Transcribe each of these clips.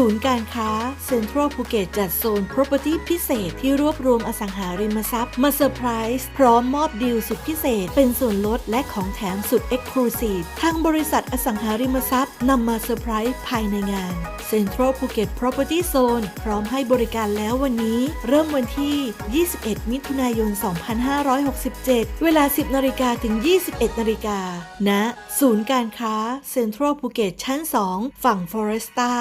ศูนย์การค้าเซ็นทรัลภูเก็ตจัดโซน Property พิเศษที่รวบรวมอสังหาริมทรัพย์มาเซอร์ไพรส์พร้อมมอบดีลสุดพิเศษ เป็นส่วนลดและของแถมสุด Exclusive ทางบริษัทอสังหาริมทรัพย์นำมาเซอร์ไพรส์ภายในงาน Central Phuket Property Zone พร้อมให้บริการแล้ววันนี้ เริ่มวันที่ 21 มิถุนายน 2567 เวลา 10นาฬิกาถึง 21นาฬิกาณศูนย์การค้า Central Phuket ชั้น 2 ฝั่ง Foresta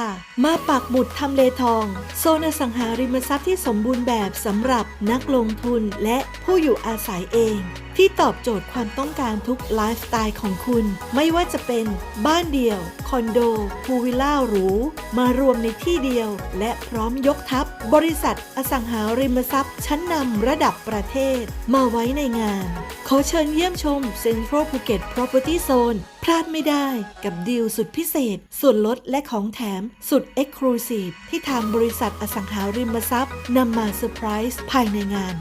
มาปักหมุดทำเลทอง โซนอสังหาริมทรัพย์ที่สมบูรณ์แบบสำหรับนักลงทุนและผู้อยู่อาศัยเอง ที่ตอบโจทย์ความต้องการทุกไลฟ์สไตล์ของคุณ ไม่ว่าจะเป็นบ้านเดี่ยว คอนโดพูลวิลล่าหรู มารวมในที่เดียว และพร้อมยกทัพ บริษัทอสังหาริมทรัพย์ ชั้นนำระดับประเทศ มาไว้ในงาน ขอเชิญเยี่ยมชม Central Phuket Property Zone พลาดไม่ได้กับดีลสุดพิเศษ ส่วนลดและของแถมสุด Exclusive ที่ทางบริษัทอสังหาริมทรัพย์นำมาเซอร์ไพรส์ภายในงาน